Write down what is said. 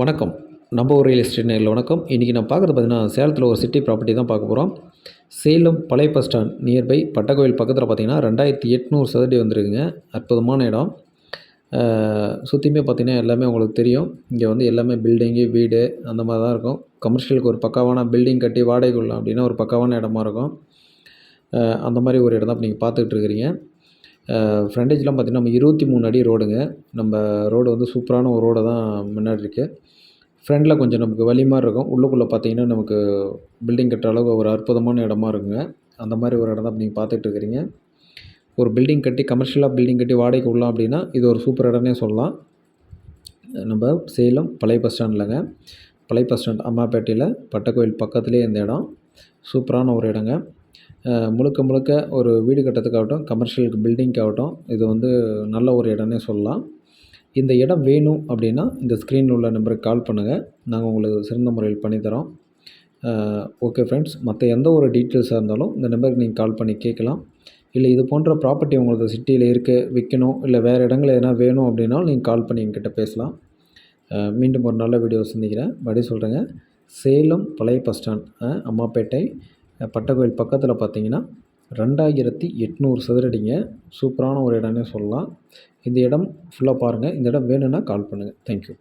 வணக்கம். நம்ம ஒரு ரியல் எஸ்டேட் நேரில் வணக்கம். இன்றைக்கி நான் பார்க்குறது பார்த்தீங்கன்னா சேலத்தில் ஒரு சிட்டி ப்ராப்பர்ட்டி தான் பார்க்க போகிறோம் சேலம் பழைய பஸ் ஸ்டாண்ட் நியர்பை பட்டக்கோயில் பக்கத்தில் பார்த்தீங்கன்னா ரெண்டாயிரத்தி எட்நூறு சதுரடி வந்திருக்குங்க. அற்புதமான இடம். சுற்றியுமே பார்த்தீங்கன்னா எல்லாமே உங்களுக்கு தெரியும். இங்கே வந்து எல்லாமே பில்டிங்கு வீடு அந்த மாதிரி தான் இருக்கும். கமர்ஷியலுக்கு ஒரு பக்காவான பில்டிங் கட்டி வாடகை கொள்ளலாம் அப்படின்னா ஒரு பக்காவான இடமா இருக்கும். அந்த மாதிரி ஒரு இடம் தான் நீங்கள் பார்த்துக்கிட்டு இருக்கிறீங்க. ஃப்ரண்டேஜ்லாம் பார்த்திங்கன்னா நம்ம இருபத்தி மூணு அடி ரோடுங்க. நம்ம ரோடு வந்து சூப்பரான ஒரு ரோடு தான் முன்னாடி இருக்குது ஃப்ரண்டில் கொஞ்சம் நமக்கு வழி மாதிரி இருக்கும். உள்ளுக்குள்ளே பார்த்தீங்கன்னா நமக்கு பில்டிங் கட்டுற அளவுக்கு ஒரு அற்புதமான இடமா இருக்குங்க. அந்த மாதிரி ஒரு இடம் தான் நீங்கள் பார்த்துட்டு இருக்கிறீங்க. ஒரு பில்டிங் கட்டி கமர்ஷியலாக பில்டிங் கட்டி வாடகைக்கு விடலாம் அப்படின்னா இது ஒரு சூப்பர் இடம்னே சொல்லலாம். நம்ம சேலம் பழைய பஸ் ஸ்டாண்ட்லங்க பழைய பஸ் ஸ்டாண்ட் அம்மாப்பேட்டையில் பட்டக்கோயில் பக்கத்துலேயே இந்த இடம். சூப்பரான ஒரு இடங்க. முழுக்க முழுக்க ஒரு வீடு கட்டுறதுக்காகட்டும் கமர்ஷியலுக்கு பில்டிங்க்காகட்டும் இது வந்து நல்ல ஒரு இடம்னே சொல்லலாம். இந்த இடம் வேணும் அப்படின்னா இந்த ஸ்க்ரீனில் உள்ள நம்பருக்கு கால் பண்ணுங்கள் நாங்கள் உங்களுக்கு சிறந்த முறையில் பண்ணித்தரோம் ஓகே ஃப்ரெண்ட்ஸ் மற்ற எந்த ஒரு டீட்டெயில்ஸாக இருந்தாலும் இந்த நம்பருக்கு நீங்கள் கால் பண்ணி கேட்கலாம். இல்லை இது போன்ற ப்ராப்பர்ட்டி உங்களுக்கு சிட்டியில் இருக்குது விற்கணும் இல்லை வேறு இடங்கள் எதனா வேணும் அப்படின்னாலும் நீங்கள் கால் பண்ணி எங்கிட்ட பேசலாம். மீண்டும் ஒரு நல்ல வீடியோ சந்திக்கிறேன். மறுபடியும் சொல்கிறேங்க சேலம் பழைய பஸ் ஸ்டாண்ட் அம்மாப்பேட்டை பட்டக்கோயில் பக்கத்தில் பார்த்தீங்கன்னா ரெண்டாயிரத்தி எட்நூறு சதுரடிங்க. சூப்பரான ஒரு இடம்னே சொல்லலாம். இந்த இடம் ஃபுல்லாக பாருங்கள் இந்த இடம் வேணும்னா கால் பண்ணுங்கள் தேங்க்யூ